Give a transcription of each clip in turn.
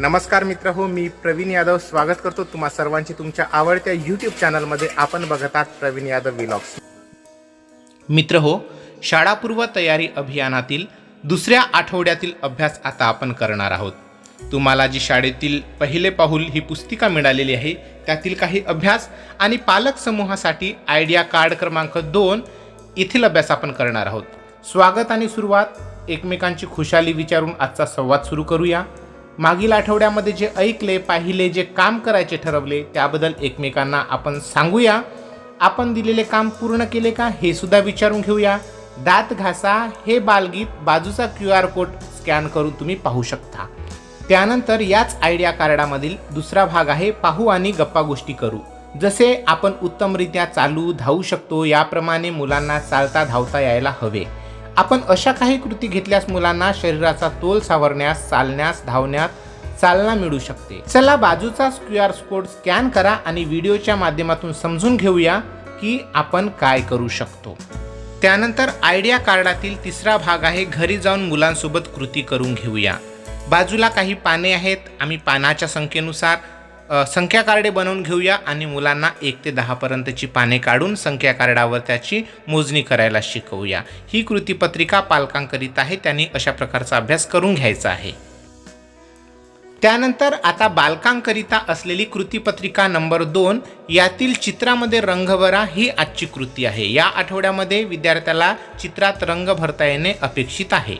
नमस्कार मित्र हो मी प्रवीण यादव. स्वागत करतो तुम्हा सर्वांचे तुमच्या आवडत्या यूट्यूब चॅनलमध्ये आपण बघत आहात प्रवीण यादव विलॉग्स मित्र हो शाळापूर्व तयारी अभियानातील दुसऱ्या आठवड्यातील अभ्यास आता आपण करणार आहोत. तुम्हाला जी शाळेतील पहिले पाहुल ही पुस्तिका मिळालेली आहे त्यातील काही अभ्यास आणि पालक समूहासाठी आयडिया कार्ड क्रमांक दोन येथील अभ्यास आपण करणार आहोत. स्वागत आणि सुरुवात एकमेकांची खुशाली विचारून आजचा संवाद सुरू करूया. मागील आठवड्यामध्ये जे ऐकले पाहिले जे काम करायचे ठरवले त्याबद्दल एकमेकांना आपण सांगूया. आपण दिलेले काम पूर्ण केले का हे सुद्धा विचारून घेऊया. दात घासा हे बालगीत बाजूचा क्यू आर कोड स्कॅन करून तुम्ही पाहू शकता. त्यानंतर याच आयडिया कार्डामधील दुसरा भाग आहे पाहू आणि गप्पा गोष्टी करू. जसे आपण उत्तमरित्या चालू धावू शकतो याप्रमाणे मुलांना चालता धावता यायला हवे. आपण अशा काही कृती घेतल्यास मुलांना शरीराचा तोल सावरण्यास चालण्यास धावण्यास चालना मिळू शकते. चला बाजूचा क्यू आर कोड स्कॅन करा आणि व्हिडिओच्या माध्यमातून समजून घेऊया की आपण काय करू शकतो. त्यानंतर आयडिया कार्डातील तिसरा भाग आहे घरी जाऊन मुलांसोबत कृती करून घेऊया. बाजूला काही पाने आहेत आम्ही पानाच्या संख्येनुसार संख्या कार्डे बनवून घेऊया आणि मुलांना एक ते दहापर्यंतची पाने काढून संख्या कार्डावर त्याची मोजणी करायला शिकवूया. ही कृतीपत्रिका पालकांकरिता आहे त्यांनी अशा प्रकारचा अभ्यास करून घ्यायचा आहे. त्यानंतर आता बालकांकरिता असलेली कृतीपत्रिका नंबर दोन यातील चित्रामध्ये रंग भरा ही आजची कृती आहे. या आठवड्यामध्ये विद्यार्थ्याला चित्रात रंग भरता येणे अपेक्षित आहे.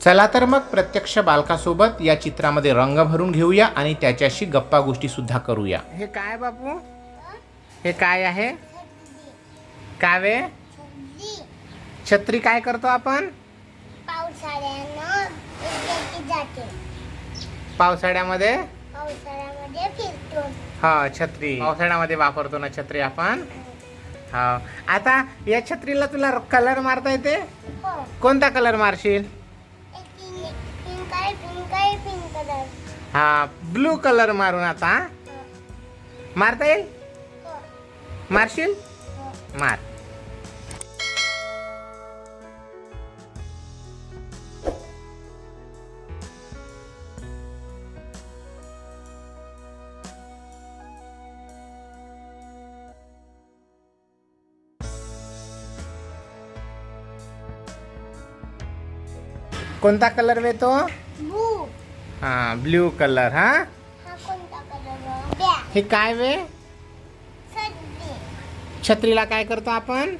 चला तर मग प्रत्यक्ष बालकासोबत या चित्रामध्ये रंग भरून घेऊया आणि त्याच्याशी गप्पा गोष्टी सुद्धा करूया. हे काय बापू? हे काय आहे? कावे छत्री काय करतो आपण? पावसाळ्यामध्ये? हा छत्री. पावसाळ्यामध्ये वापरतो ना छत्री आपण? हा. आता या छत्रीला तुला कलर मारता येते? हो. कोणता कलर मारशील एक पिंक पिंक आहे पिंक आहे पिंक कलर हा ब्लू कलर मारून आता मारता येईल? हो. मारशील? हो. मार. कोणता कलर बू हा ब्ल्यू कलर हा? हा कोणता कलर? ब्या हे काय वे? छत्रीला काय करतो आपण?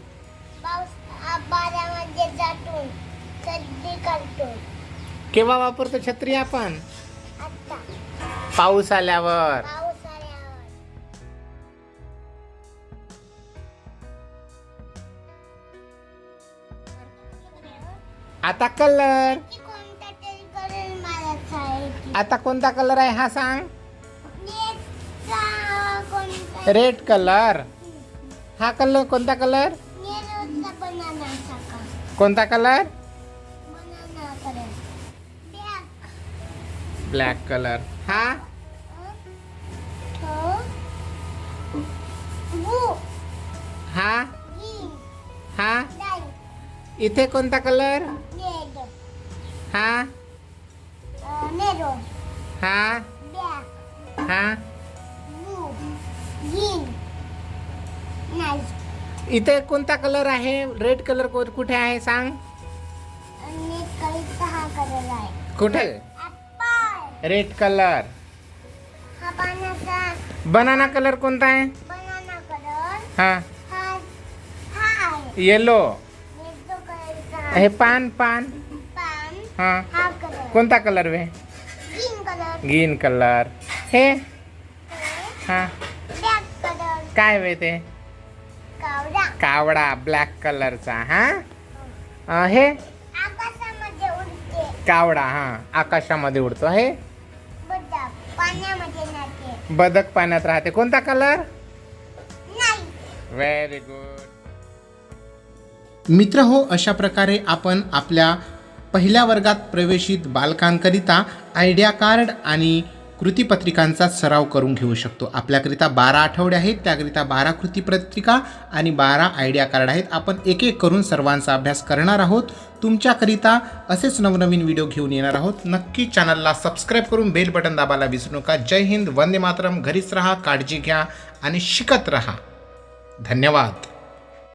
केव्हा वापरतो छत्री आपण? पाऊस आल्यावर. आता कलर. आता कोणता कलर आहे हा सांग? रेड कलर हा कलर कोणता कलर? कोणता कलर? ब्लॅक कलर हा? हा? हा? इथे कोणता कलर? हा? हा? हा? इथे कोणता कलर आहे? रेड कलर कुठे आहे? सांग. कुठे? रेड कलर बनाना कलर कोणता आहे? बनाना कलर हा. हा हा आहे. येलो हे पान पान. हा. कोणता कलर वे? ग्रीन कलर हे? हा. ब्लॅक कलर काय वे ते? कावडा. कावडा ब्लॅक कलरचा हा? हे? आकाशामध्ये उडते. कावडा हा. आकाशामध्ये उडतो हे? बदक. पाण्यामध्ये नाते बदक पाण्यात राहते. कोणता कलर नाही व्हेरी गुड मित्र हो अशा प्रकारे आपण आपल्या पहिल्या वर्गात प्रवेशित बालकांकरिता आयडिया कार्ड आणि कृतीपत्रिकांचा सराव करून घेऊ शकतो. आपल्याकरिता बारा आठवडे आहेत त्याकरिता बारा कृतीपत्रिका आणि बारा आयडिया कार्ड आहेत. आपण एक एक करून सर्वांचा अभ्यास करणार आहोत. तुमच्याकरिता असेच नवनवीन व्हिडिओ घेऊन येणार आहोत. नक्की चॅनलला सबस्क्राईब करून बेल बटन दाबायला विसरू नका. जय हिंद वंदे मातरम. घरीच राहा काळजी घ्या आणि शिकत राहा. धन्यवाद.